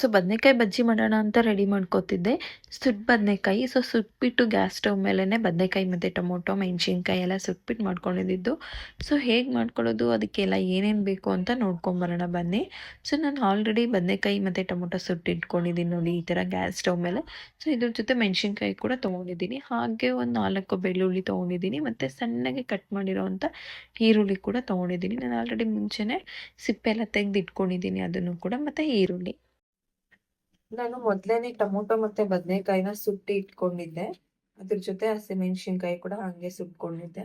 So ಬದನೇಕಾಯಿ ಬಜ್ಜಿ ಮಾಡೋಣ ಅಂತ ರೆಡಿ ಮಾಡ್ಕೋತಿದ್ದೆ. ಸುಟ್ ಬದನೆಕಾಯಿ, ಸೊ ಸುಟ್ಬಿಟ್ಟು ಗ್ಯಾಸ್ ಸ್ಟವ್ ಮೇಲೇ ಬದನೇಕಾಯಿ ಮತ್ತು ಟೊಮೊಟೊ, ಮೆಣಸಿನ್ಕಾಯಿ ಎಲ್ಲ ಸುಟ್ಬಿಟ್ಟು ಮಾಡ್ಕೊಂಡಿದ್ದು. ಸೊ ಹೇಗೆ ಮಾಡ್ಕೊಳ್ಳೋದು, ಅದಕ್ಕೆಲ್ಲ ಏನೇನು ಬೇಕು ಅಂತ ನೋಡ್ಕೊಂಬರೋಣ ಬನ್ನಿ. ಸೊ ನಾನು ಆಲ್ರೆಡಿ ಬದನೇಕಾಯಿ ಮತ್ತು ಟೊಮೊಟೊ ಸುಟ್ಟಿಟ್ಕೊಂಡಿದ್ದೀನಿ ನೋಡಿ ಈ ಥರ ಗ್ಯಾಸ್ ಸ್ಟವ್ ಮೇಲೆ. ಸೊ ಇದ್ರ ಜೊತೆ ಮೆಣಸಿನ್ಕಾಯಿ ಕೂಡ ತೊಗೊಂಡಿದ್ದೀನಿ. ಹಾಗೆ ಒಂದು ನಾಲ್ಕು ಬೆಳ್ಳುಳ್ಳಿ ತೊಗೊಂಡಿದ್ದೀನಿ ಮತ್ತು ಸಣ್ಣಗೆ ಕಟ್ ಮಾಡಿರೋವಂಥ ಈರುಳ್ಳಿ ಕೂಡ ತೊಗೊಂಡಿದ್ದೀನಿ. ನಾನು ಆಲ್ರೆಡಿ ಮುಂಚೆನೇ ಸಿಪ್ಪೆ ಎಲ್ಲ ತೆಗೆದು ಇಟ್ಕೊಂಡಿದ್ದೀನಿ ಅದನ್ನು ಕೂಡ ಮತ್ತು ಈರುಳ್ಳಿ. ನಾನು ಮೊದ್ಲೇನೆ ಟೊಮೊಟೊ ಮತ್ತೆ ಬದನೆಕಾಯಿನ ಸುಟ್ಟಿ ಇಟ್ಕೊಂಡಿದ್ದೆ. ಅದ್ರ ಜೊತೆ ಹಸಿಮೆಣಸಿನ್ಕಾಯಿ ಕೂಡ ಹಂಗೆ ಸುಟ್ಕೊಂಡಿದ್ದೆ.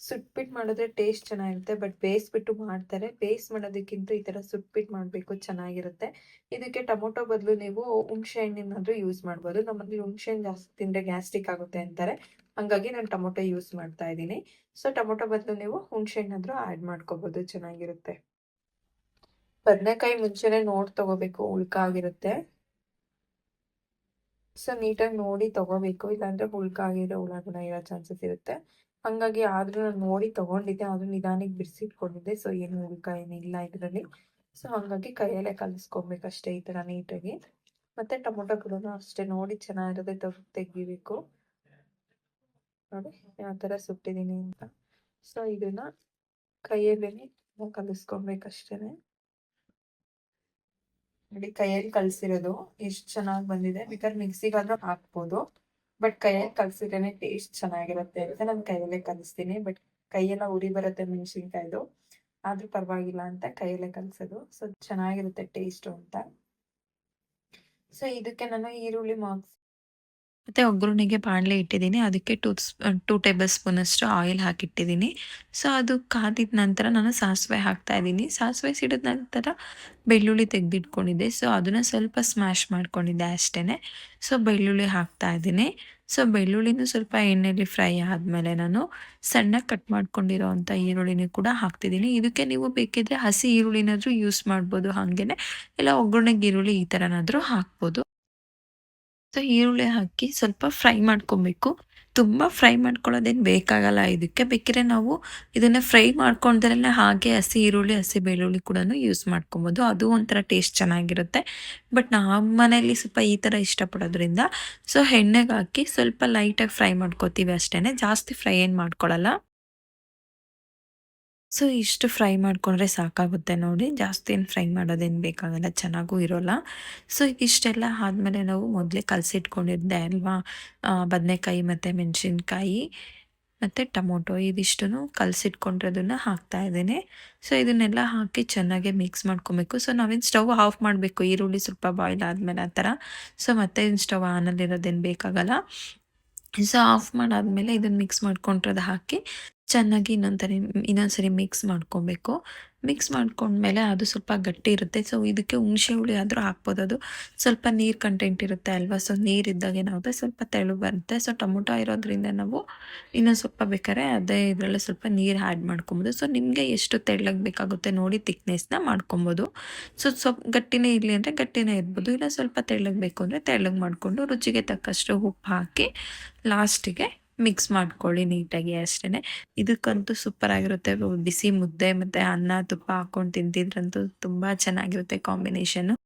ಸುಟ್ಬಿಟ್ಟು ಮಾಡಿದ್ರೆ ಟೇಸ್ಟ್ ಚೆನ್ನಾಗಿರುತ್ತೆ, ಬಟ್ ಬೇಯಿಸ್ಬಿಟ್ಟು ಮಾಡ್ತಾರೆ. ಬೇಯಿಸ್ ಮಾಡೋದಕ್ಕಿಂತ ಈ ತರ ಸುಟ್ಬಿಟ್ಟು ಮಾಡಬೇಕು ಚೆನ್ನಾಗಿರುತ್ತೆ. ಇದಕ್ಕೆ ಟೊಮೊಟೊ ಬದಲು ನೀವು ಹುಣಸೆ ಹಣ್ಣಿನಾದ್ರೂ ಯೂಸ್ ಮಾಡ್ಬೋದು. ನಮ್ಮಲ್ಲಿ ಹುಣಸೆ ಹಣ್ಣು ಜಾಸ್ತಿ ತಿಂದ್ರೆ ಗ್ಯಾಸ್ಟ್ರಿಕ್ ಆಗುತ್ತೆ ಅಂತಾರೆ. ಹಂಗಾಗಿ ನಾನು ಟೊಮೊಟೊ ಯೂಸ್ ಮಾಡ್ತಾ ಇದ್ದೀನಿ. ಸೊ ಟೊಮೊಟೊ ಬದಲು ನೀವು ಹುಣಸೆ ಹಣ್ಣಾದ್ರೂ ಆ್ಯಡ್ ಮಾಡ್ಕೋಬಹುದು ಚೆನ್ನಾಗಿರುತ್ತೆ. ಬದನೆಕಾಯಿ ಮುಂಚೆನೆ ನೋಡಿ ತಗೋಬೇಕು ಹುಳ್ಕಾಗಿರುತ್ತೆ ಸೊ ನೀಟಾಗಿ ನೋಡಿ ತಗೋಬೇಕು, ಇಲ್ಲಾಂದ್ರೆ ಉಳ್ಕಾಗಿರೋ ಹುಳಗುಣ ಇರೋ ಚಾನ್ಸಸ್ ಇರುತ್ತೆ. ಹಂಗಾಗಿ ಆದ್ರೂ ನಾನು ನೋಡಿ ತಗೊಂಡಿದ್ದೆ, ಆದ್ರೂ ನಿಧಾನಕ್ಕೆ ಬಿಡಿಸಿಟ್ಕೊಂಡಿದ್ದೆ ಸೊ ಏನು ಉಳ್ಕ ಏನಿಲ್ಲ ಇದರಲ್ಲಿ. ಸೊ ಹಂಗಾಗಿ ಕೈಯಲ್ಲೇ ಕಲಿಸ್ಕೊಬೇಕಷ್ಟೇ ಈ ತರ ನೀಟಾಗಿ. ಮತ್ತೆ ಟೊಮೊಟೊ ಕೂಡ ಅಷ್ಟೇ ನೋಡಿ ಚೆನ್ನಾಗಿರೋದೆ ತೆಗಿಬೇಕು. ನೋಡಿ, ಯಾವ ತರ ಸುಟ್ಟಿದ್ದೀನಿ ಅಂತ. ಸೊ ಇದನ್ನ ಕೈಯಲ್ಲೇ ಕಲಿಸ್ಕೊಬೇಕಷ್ಟೇನೆ. ನೋಡಿ, ಕೈಯಲ್ಲಿ ಕಲ್ಸಿರೋದು ಎಷ್ಟು ಚೆನ್ನಾಗಿ ಬಂದಿದೆ. ಬೇಕಾದ್ರೆ ಮಿಕ್ಸಿಗಾದ್ರೂ ಹಾಕ್ಬೋದು. ಬಟ್ ಕೈಯಲ್ಲಿ ಕಲ್ಸಿದ್ರೆ ಟೇಸ್ಟ್ ಚೆನ್ನಾಗಿರುತ್ತೆ ಅಂತ ನಾನು ಕೈಯಲ್ಲೇ ಕಲಿಸ್ತೀನಿ. ಬಟ್ ಕೈಯೆಲ್ಲ ಉರಿ ಬರುತ್ತೆ ಮೆಣಸಿನ್ಕಾಯ್ದು. ಆದ್ರೂ ಪರವಾಗಿಲ್ಲ ಅಂತ ಕೈಯಲ್ಲೇ ಕಲ್ಸೋದು. ಸೊ ಚೆನ್ನಾಗಿರುತ್ತೆ ಟೇಸ್ಟು ಅಂತ. ಸೊ ಇದಕ್ಕೆ ನಾನು ಈರುಳ್ಳಿ ಮಾರ್ಕ್ಸ್ ಮತ್ತು ಒಗ್ಗರಣೆಗೆ ಬಾಣಲೆ ಇಟ್ಟಿದ್ದೀನಿ. ಅದಕ್ಕೆ ಟೂ ಟೂ ಟೇಬಲ್ ಸ್ಪೂನಷ್ಟು ಆಯಿಲ್ ಹಾಕಿಟ್ಟಿದ್ದೀನಿ. ಸೊ, ಅದು ಕಾದಿದ ನಂತರ ನಾನು ಸಾಸಿವೆ ಹಾಕ್ತಾ ಇದ್ದೀನಿ. ಸಾಸಿವೆ ಸಿಡಿದ ನಂತರ ಬೆಳ್ಳುಳ್ಳಿ ತೆಗೆದಿಟ್ಕೊಂಡಿದ್ದೆ. ಸೊ, ಅದನ್ನು ಸ್ವಲ್ಪ ಸ್ಮ್ಯಾಶ್ ಮಾಡ್ಕೊಂಡಿದ್ದೆ ಅಷ್ಟೇ ಸೊ, ಬೆಳ್ಳುಳ್ಳಿ ಹಾಕ್ತಾ ಇದ್ದೀನಿ. ಸೊ, ಬೆಳ್ಳುಳ್ಳಿನೂ ಸ್ವಲ್ಪ ಎಣ್ಣೆಯಲ್ಲಿ ಫ್ರೈ ಆದಮೇಲೆ ನಾನು ಸಣ್ಣ ಕಟ್ ಮಾಡ್ಕೊಂಡಿರೋ ಈರುಳ್ಳಿನೂ ಕೂಡ ಹಾಕ್ತಿದ್ದೀನಿ. ಇದಕ್ಕೆ ನೀವು ಬೇಕಿದ್ರೆ ಹಸಿ ಈರುಳ್ಳಿನಾದರೂ ಯೂಸ್ ಮಾಡ್ಬೋದು, ಹಾಗೇನೆ. ಇಲ್ಲ ಒಗ್ಗರಣೆಗೆ ಈರುಳ್ಳಿ ಈ ಥರನಾದರೂ ಹಾಕ್ಬೋದು. ಸೊ ಈರುಳ್ಳಿ ಹಾಕಿ ಸ್ವಲ್ಪ ಫ್ರೈ ಮಾಡ್ಕೊಬೇಕು. ತುಂಬ ಫ್ರೈ ಮಾಡ್ಕೊಳ್ಳೋದೇನು ಬೇಕಾಗಲ್ಲ ಇದಕ್ಕೆ. ಬೇಕಿದ್ರೆ ನಾವು ಇದನ್ನು ಫ್ರೈ ಮಾಡ್ಕೊಂಡ್ರೆ ಹಾಗೆ ಹಸಿ ಈರುಳ್ಳಿ, ಹಸಿ ಬೆಳ್ಳುಳ್ಳಿ ಕೂಡ ಯೂಸ್ ಮಾಡ್ಕೊಬೋದು. ಅದು ಒಂಥರ ಟೇಸ್ಟ್ ಚೆನ್ನಾಗಿರುತ್ತೆ. ಬಟ್ ನಮ್ಮ ಮನೆಯಲ್ಲಿ ಸ್ವಲ್ಪ ಈ ಥರ ಇಷ್ಟಪಡೋದ್ರಿಂದ, ಸೊ ಎಣ್ಣೆಗೆ ಹಾಕಿ ಸ್ವಲ್ಪ ಲೈಟಾಗಿ ಫ್ರೈ ಮಾಡ್ಕೋತೀವಿ ಅಷ್ಟೇ ಜಾಸ್ತಿ ಫ್ರೈ ಏನು ಮಾಡ್ಕೊಳ್ಳಲ್ಲ ಸೊ, ಇಷ್ಟು ಫ್ರೈ ಮಾಡಿಕೊಂಡ್ರೆ ಸಾಕಾಗುತ್ತೆ ನೋಡಿ. ಜಾಸ್ತಿ ಏನು ಫ್ರೈ ಮಾಡೋದೇನು ಬೇಕಾಗಲ್ಲ, ಚೆನ್ನಾಗೂ ಇರೋಲ್ಲ. ಸೊ, ಇಷ್ಟೆಲ್ಲ ಆದಮೇಲೆ ನಾವು ಮೊದಲೇ ಕಲಸಿಟ್ಕೊಂಡಿದ್ದೆ ಅಲ್ವಾ? ಬದನೆಕಾಯಿ ಮತ್ತು ಮೆಣಸಿನ್ಕಾಯಿ ಮತ್ತು ಟೊಮೊಟೊ ಇದಿಷ್ಟನ್ನು ಕಲಸಿಟ್ಕೊಂಡಿರೋದನ್ನ ಹಾಕ್ತಾ ಇದ್ದೀನಿ. ಸೊ, ಇದನ್ನೆಲ್ಲ ಹಾಕಿ ಚೆನ್ನಾಗಿ ಮಿಕ್ಸ್ ಮಾಡ್ಕೊಬೇಕು. ಸೊ, ನಾವೇನು ಸ್ಟವ್ ಆಫ್ ಮಾಡಬೇಕು, ಈರುಳ್ಳಿ ಸ್ವಲ್ಪ ಬಾಯ್ಲ್ ಆದಮೇಲೆ ಆ ಥರ. ಸೊ, ಮತ್ತೆ ಸ್ಟವ್ ಆನಲ್ಲಿರೋದೇನು ಬೇಕಾಗಲ್ಲ. ಸೊ, ಆಫ್ ಮಾಡಾದಮೇಲೆ ಇದನ್ನು ಮಿಕ್ಸ್ ಮಾಡ್ಕೊಂಡಿರೋದು ಹಾಕಿ ಚೆನ್ನಾಗಿ ಇನ್ನೊಂದ್ಸರಿ ಇನ್ನೊಂದ್ಸರಿ ಮಿಕ್ಸ್ ಮಾಡ್ಕೊಬೇಕು. ಮಿಕ್ಸ್ ಮಾಡ್ಕೊಂಡ್ಮೇಲೆ ಅದು ಸ್ವಲ್ಪ ಗಟ್ಟಿ ಇರುತ್ತೆ. ಸೊ ಇದಕ್ಕೆ ಹುಣಸೆ ಹುಳಿ ಆದರೂ ಹಾಕ್ಬೋದು. ಅದು ಸ್ವಲ್ಪ ನೀರು ಕಂಟೆಂಟ್ ಇರುತ್ತೆ ಅಲ್ವಾ? ಸೊ ನೀರು ಇದ್ದಾಗ ಏನಾಗುತ್ತೆ? ಸ್ವಲ್ಪ ತೆಳು ಬರುತ್ತೆ. ಸೊ ಟೊಮೊಟೊ ಇರೋದ್ರಿಂದ ನಾವು ಇನ್ನೊಂದು ಸ್ವಲ್ಪ ಬೇಕಾದ್ರೆ ಅದೇ ಇದರಲ್ಲೇ ಸ್ವಲ್ಪ ನೀರು ಆ್ಯಡ್ ಮಾಡ್ಕೊಬೋದು. ಸೊ ನಿಮಗೆ ಎಷ್ಟು ತೆಳ್ಳಗೆ ಬೇಕಾಗುತ್ತೆ ನೋಡಿ ತಿಕ್ನೆಸ್ನ ಮಾಡ್ಕೊಬೋದು. ಸೊ ಸ್ವಲ್ಪ ಗಟ್ಟಿನೇ ಇರಲಿ ಅಂದರೆ ಗಟ್ಟಿನೇ ಇರ್ಬೋದು. ಇಲ್ಲ ಸ್ವಲ್ಪ ತೆಳ್ಳಗೆ ಬೇಕು ಅಂದರೆ ತೆಳ್ಳಗೆ ಮಾಡಿಕೊಂಡು ರುಚಿಗೆ ತಕ್ಕಷ್ಟು ಉಪ್ಪು ಹಾಕಿ ಲಾಸ್ಟಿಗೆ ಮಿಕ್ಸ್ ಮಾಡ್ಕೊಳ್ಳಿ ನೀಟಾಗಿ ಅಷ್ಟೇ ಇದಕ್ಕಂತೂ ಸೂಪರ್ ಆಗಿರುತ್ತೆ. ಬಿಸಿ ಮುದ್ದೆ ಮತ್ತು ಅನ್ನ, ತುಪ್ಪ ಹಾಕೊಂಡು ತಿಂತಿದ್ರಂತೂ ತುಂಬ ಚೆನ್ನಾಗಿರುತ್ತೆ ಕಾಂಬಿನೇಷನ್ನು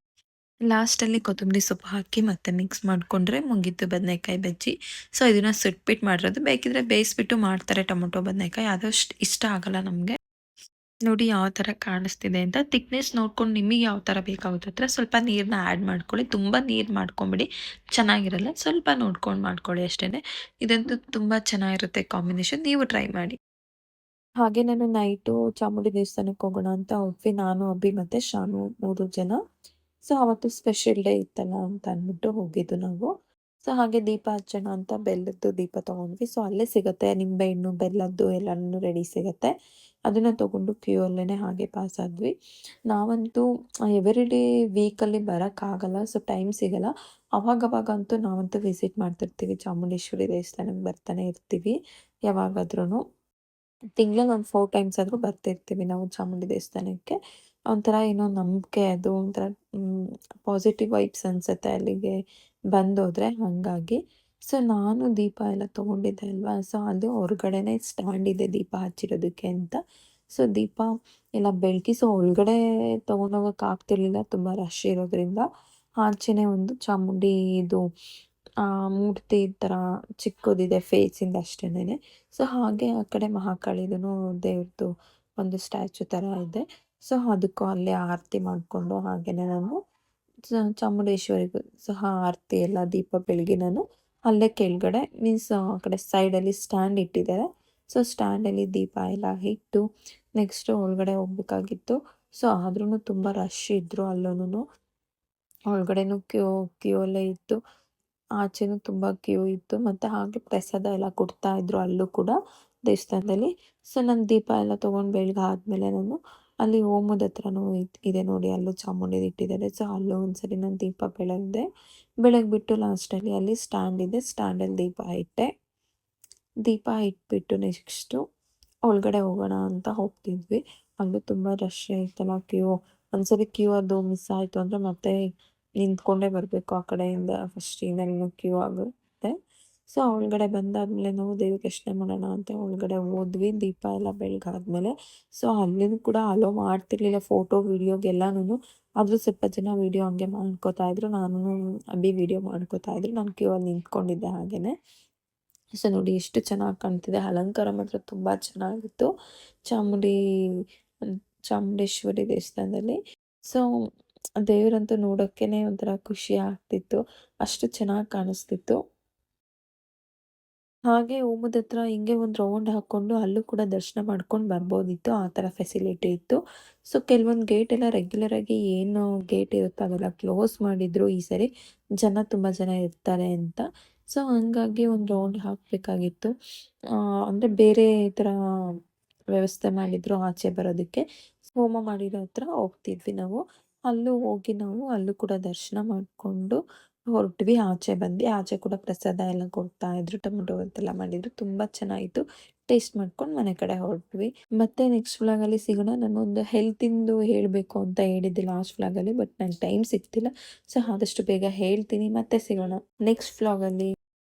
ಲಾಸ್ಟಲ್ಲಿ ಕೊತ್ತಂಬರಿ ಸೊಪ್ಪು ಹಾಕಿ ಮತ್ತೆ ಮಿಕ್ಸ್ ಮಾಡಿಕೊಂಡ್ರೆ ಮುಗೀತು ಬದನೆಕಾಯಿ ಬಜ್ಜಿ. ಸೊ ಇದನ್ನು ಸುಟ್ಬಿಟ್ಟು ಮಾಡಿರೋದು. ಬೇಕಿದ್ರೆ ಬೇಯಿಸ್ಬಿಟ್ಟು ಮಾಡ್ತಾರೆ ಟೊಮೊಟೊ, ಬದನೆಕಾಯಿ. ಅದಷ್ಟು ಇಷ್ಟ ಆಗಲ್ಲ ನಮಗೆ. ನೋಡಿ ಯಾವ ಥರ ಕಾಣಿಸ್ತಿದೆ ಅಂತ. ತಿಕ್ನೆಸ್ ನೋಡ್ಕೊಂಡು ನಿಮಗೆ ಯಾವ ಥರ ಬೇಕಾಗುತ್ತೆ ಹತ್ರ ಸ್ವಲ್ಪ ನೀರನ್ನ ಆ್ಯಡ್ ಮಾಡ್ಕೊಳ್ಳಿ. ತುಂಬ ನೀರು ಮಾಡ್ಕೊಂಬಿಡಿ. ಚೆನ್ನಾಗಿರಲ್ಲ. ಸ್ವಲ್ಪ ನೋಡ್ಕೊಂಡು ಮಾಡ್ಕೊಳ್ಳಿ ಅಷ್ಟೇ ಇದಂತೂ ತುಂಬ ಚೆನ್ನಾಗಿರುತ್ತೆ ಕಾಂಬಿನೇಷನ್ ನೀವು ಟ್ರೈ ಮಾಡಿ. ಹಾಗೆ ನಾನು ನೈಟು ಚಾಮುಂಡಿ ದೇವಸ್ಥಾನಕ್ಕೆ ಹೋಗೋಣ ಅಂತ ಹೋದ್ವಿ. ನಾನು ಅಬ್ಬಿ ಮತ್ತು ಶಾನು ಮೂರು ಜನ. ಸೊ ಅವತ್ತು ಸ್ಪೆಷಲ್ ಡೇ ಇತ್ತಲ್ಲ ಅಂತ ಅಂದ್ಬಿಟ್ಟು ಹೋಗಿದ್ದು ನಾವು. ಸೊ ಹಾಗೆ ದೀಪ ಹಚ್ಚೋಣ ಅಂತ ಬೆಲ್ಲದ್ದು ದೀಪ ತೊಗೊಂಡ್ವಿ. ಸೊ ಅಲ್ಲೇ ಸಿಗುತ್ತೆ ನಿಂಬೆಹಣ್ಣು ಬೆಲ್ಲದ್ದು ಎಲ್ಲನೂ ರೆಡಿ ಸಿಗುತ್ತೆ. ಅದನ್ನು ತೊಗೊಂಡು ಕ್ಯೂ ಅಲ್ಲೇ ಹಾಗೆ ಪಾಸ್ ಆದ್ವಿ. ನಾವಂತೂ ಎವ್ರಿ ಡೇ ವೀಕಲ್ಲಿ ಬರೋಕ್ಕಾಗಲ್ಲ ಸೊ ಟೈಮ್ ಸಿಗಲ್ಲ. ಅವಾಗವಾಗಂತೂ ನಾವಂತೂ ವಿಸಿಟ್ ಮಾಡ್ತಿರ್ತೀವಿ. ಚಾಮುಂಡೇಶ್ವರಿ ದೇವಸ್ಥಾನಕ್ಕೆ ಬರ್ತಾನೆ ಇರ್ತೀವಿ ಯಾವಾಗಾದ್ರೂ ತಿಂಗಳಲ್ಲಿ ಒಂದು ಫೋರ್ ಟೈಮ್ಸ್ ಆದರೂ ಬರ್ತಿರ್ತೀವಿ ನಾವು ಚಾಮುಂಡಿ ದೇವಸ್ಥಾನಕ್ಕೆ. ಒಂಥರ ಏನೋ ನಂಬಿಕೆ, ಅದು ಒಂಥರ ಪಾಸಿಟಿವ್ ವೈಬ್ಸ್ ಅನಿಸುತ್ತೆ ಅಲ್ಲಿಗೆ. ಬಂದೋದ್ರೆ ಹಾಗಾಗಿ. ಸೊ ನಾನು ದೀಪ ಎಲ್ಲ ತೊಗೊಂಡಿದ್ದೆ ಅಲ್ವಾ? ಸೊ ಅದು ಹೊರ್ಗಡೆನೇ ಸ್ಟ್ಯಾಂಡ್ ಇದೆ ದೀಪ ಹಚ್ಚಿರೋದಕ್ಕೆ ಅಂತ. ಸೊ ದೀಪ ಎಲ್ಲ ಬೆಳಕಿ ಸೊ ಒಳಗಡೆ ತೊಗೊಂಡೋಗಕ್ಕೆ ಆಗ್ತಿರ್ಲಿಲ್ಲ. ತುಂಬ ರಶ್ ಇರೋದ್ರಿಂದ ಆಚೆನೇ ಒಂದು ಚಾಮುಂಡಿ ಇದು ಮೂರ್ತಿ ಥರ ಚಿಕ್ಕದಿದೆ ಫೇಸಿಂದ ಅಷ್ಟೇನೆ ಸೊ ಹಾಗೆ ಆ ಕಡೆ ಮಹಾಕಾಳಿದೂ ದೇವ್ರದ್ದು ಒಂದು ಸ್ಟ್ಯಾಚು ಥರ ಇದೆ. ಸೊ ಅದಕ್ಕೂ ಅಲ್ಲೇ ಆರತಿ ಮಾಡಿಕೊಂಡು ಹಾಗೆಯೇ ನಾನು ಚಾಮುಂಡೇಶ್ವರಿಗೂ ಸಹ ಆರತಿ ಎಲ್ಲ ದೀಪ ಬೆಳಗ್ಗೆ ನಾನು ಅಲ್ಲೇ ಕೆಳಗಡೆ ಮೀನ್ಸ್ ಆ ಕಡೆ ಸೈಡಲ್ಲಿ ಸ್ಟ್ಯಾಂಡ್ ಇಟ್ಟಿದ್ದಾರೆ. ಸೊ ಸ್ಟ್ಯಾಂಡಲ್ಲಿ ದೀಪ ಎಲ್ಲ ಇಟ್ಟು ನೆಕ್ಸ್ಟ್ ಒಳಗಡೆ ಹೋಗ್ಬೇಕಾಗಿತ್ತು. ಸೊ ಆದ್ರೂ ತುಂಬ ರಶ್ ಇದ್ದರು ಅಲ್ಲೂ ಒಳಗಡೆನೂ ಕ್ಯೂ ಕ್ಯೂ ಎಲ್ಲ ಇತ್ತು. ಆಚೆನು ತುಂಬ ಕ್ಯೂ ಇತ್ತು. ಮತ್ತು ಹಾಗೆ ಪ್ರಸಾದ ಎಲ್ಲ ಕೊಡ್ತಾ ಇದ್ರು ಅಲ್ಲೂ ಕೂಡ ದೇವಸ್ಥಾನದಲ್ಲಿ. ಸೊ ನಾನು ದೀಪ ಎಲ್ಲ ತೊಗೊಂಡು ಆದ್ಮೇಲೆ ನಾನು ಅಲ್ಲಿ ಹೋಮದ ಹತ್ರನೂ ಇದೆ ನೋಡಿ, ಅಲ್ಲೂ ಚಾಮುಂಡಿ ಇಟ್ಟಿದ್ದಾರೆ. ಸೊ, ಅಲ್ಲೂ ಒಂದ್ಸರಿ ನಾನು ದೀಪ ಬೆಳಗ್ದೆ ಬಿಟ್ಟು ಲಾಸ್ಟಲ್ಲಿ ಅಲ್ಲಿ ಸ್ಟ್ಯಾಂಡ್ ಇದೆ. ಸ್ಟ್ಯಾಂಡಲ್ಲಿ ದೀಪ ಇಟ್ಟೆ. ದೀಪ ಇಟ್ಬಿಟ್ಟು ನೆಕ್ಸ್ಟು ಒಳಗಡೆ ಹೋಗೋಣ ಅಂತ ಹೋಗ್ತಿದ್ವಿ. ಅಲ್ಲೂ ತುಂಬ ರಶ್ ಆಯ್ತಲ್ಲ ಕ್ಯೂ. ಒಂದ್ಸರಿ ಕ್ಯೂ ಅದು ಮಿಸ್ ಆಯಿತು ಅಂದರೆ ಮತ್ತೆ ನಿಂತ್ಕೊಂಡೇ ಬರಬೇಕು ಆ ಕಡೆಯಿಂದ. ಫಸ್ಟಿಂದ ಕ್ಯೂ ಆಗುತ್ತೆ ಸೊ ಒಳಗಡೆ ಬಂದಾದ್ಮೇಲೆ ನಾವು ದೇವ್ರಿಗೆ ದರ್ಶನ ಮಾಡೋಣ ಅಂತ ಒಳಗಡೆ ಹೋದ್ವಿ. ದೀಪ ಎಲ್ಲ ಬೆಳಗಾದ್ಮೇಲೆ. ಸೊ, ಅಲ್ಲಿನೂ ಕೂಡ ಅಲೋ ಮಾಡ್ತಿರ್ಲಿಲ್ಲ ಫೋಟೋ ವೀಡಿಯೋಗೆಲ್ಲನೂ ಆದರೂ ಸ್ವಲ್ಪ ಜನ ವೀಡಿಯೋ ಹಂಗೆ ಮಾಡ್ಕೋತಾ ಇದ್ರು. ನಾನು ಅಬ್ಬಿ ವಿಡಿಯೋ ಮಾಡ್ಕೋತಾ ಇದ್ರು. ನಾನು ಕ್ಯೂ ಅಲ್ಲಿ ನಿಂತ್ಕೊಂಡಿದ್ದೆ ಹಾಗೇನೆ. ಸೊ, ನೋಡಿ ಎಷ್ಟು ಚೆನ್ನಾಗಿ ಕಾಣ್ತಿದೆ. ಅಲಂಕಾರ ಮಾತ್ರ ತುಂಬ ಚೆನ್ನಾಗಿತ್ತು. ಚಾಮುಂಡಿ, ಚಾಮುಂಡೇಶ್ವರಿ ದೇವಸ್ಥಾನದಲ್ಲಿ. ಸೊ, ದೇವರಂತೂ ನೋಡೋಕ್ಕೇನೆ ಒಂಥರ ಖುಷಿ ಆಗ್ತಿತ್ತು. ಅಷ್ಟು ಚೆನ್ನಾಗಿ ಕಾಣಿಸ್ತಿತ್ತು. ಹಾಗೆ ಹೋಮದ ಹತ್ರ ಹಿಂಗೆ ಒಂದು ರೌಂಡ್ ಹಾಕ್ಕೊಂಡು ಅಲ್ಲೂ ಕೂಡ ದರ್ಶನ ಮಾಡ್ಕೊಂಡು ಬರ್ಬೋದಿತ್ತು, ಆ ಥರ ಫೆಸಿಲಿಟಿ ಇತ್ತು. ಸೊ ಕೆಲವೊಂದು ಗೇಟ್ ಎಲ್ಲ ರೆಗ್ಯುಲರ್ ಆಗಿ ಏನು ಗೇಟ್ ಇರುತ್ತೋ ಅವೆಲ್ಲ ಕ್ಲೋಸ್ ಮಾಡಿದ್ರು ಈ ಸರಿ ಜನ ತುಂಬ ಜನ ಇರ್ತಾರೆ ಅಂತ. ಸೊ ಹಂಗಾಗಿ ಒಂದು ರೌಂಡ್ ಹಾಕಬೇಕಾಗಿತ್ತು. ಅಂದರೆ ಬೇರೆ ಥರ ವ್ಯವಸ್ಥೆ ಮಾಡಿದ್ರು ಆಚೆ ಬರೋದಕ್ಕೆ. ಹೋಮ ಮಾಡಿರೋ ಹತ್ರ ಹೋಗ್ತಿದ್ವಿ ನಾವು. ಅಲ್ಲೂ ಹೋಗಿ ನಾವು ಅಲ್ಲೂ ಕೂಡ ದರ್ಶನ ಮಾಡಿಕೊಂಡು ಹೊರಟ್ವಿ ಆಚೆ ಬಂದು ಆಚೆ ಕೂಡ ಪ್ರಸಾದ ಎಲ್ಲ ಕೊಡ್ತಾ ಇದ್ರು, ಟೊಮೆಟೊ ಅಂತೆಲ್ಲ ಮಾಡಿದ್ರು, ತುಂಬ ಚೆನ್ನಾಗಿತ್ತು. ಟೇಸ್ಟ್ ಮಾಡ್ಕೊಂಡು ಮನೆ ಕಡೆ ಹೊರಟ್ವಿ ಮತ್ತೆ ನೆಕ್ಸ್ಟ್ ವ್ಲಾಗಲ್ಲಿ ಸಿಗೋಣ. ನಾನೊಂದು ಹೆಲ್ತಿಂದು ಹೇಳಬೇಕು ಅಂತ ಹೇಳಿದ್ದೆ ಲಾಸ್ಟ್ ವ್ಲಾಗಲ್ಲಿ ಬಟ್ ನಂಗೆ ಟೈಮ್ ಸಿಗ್ತಿಲ್ಲ. ಸೊ ಆದಷ್ಟು ಬೇಗ ಹೇಳ್ತೀನಿ. ಮತ್ತೆ ಸಿಗೋಣ. ನೆಕ್ಸ್ಟ್ ವ್ಲಾಗಲ್ಲಿ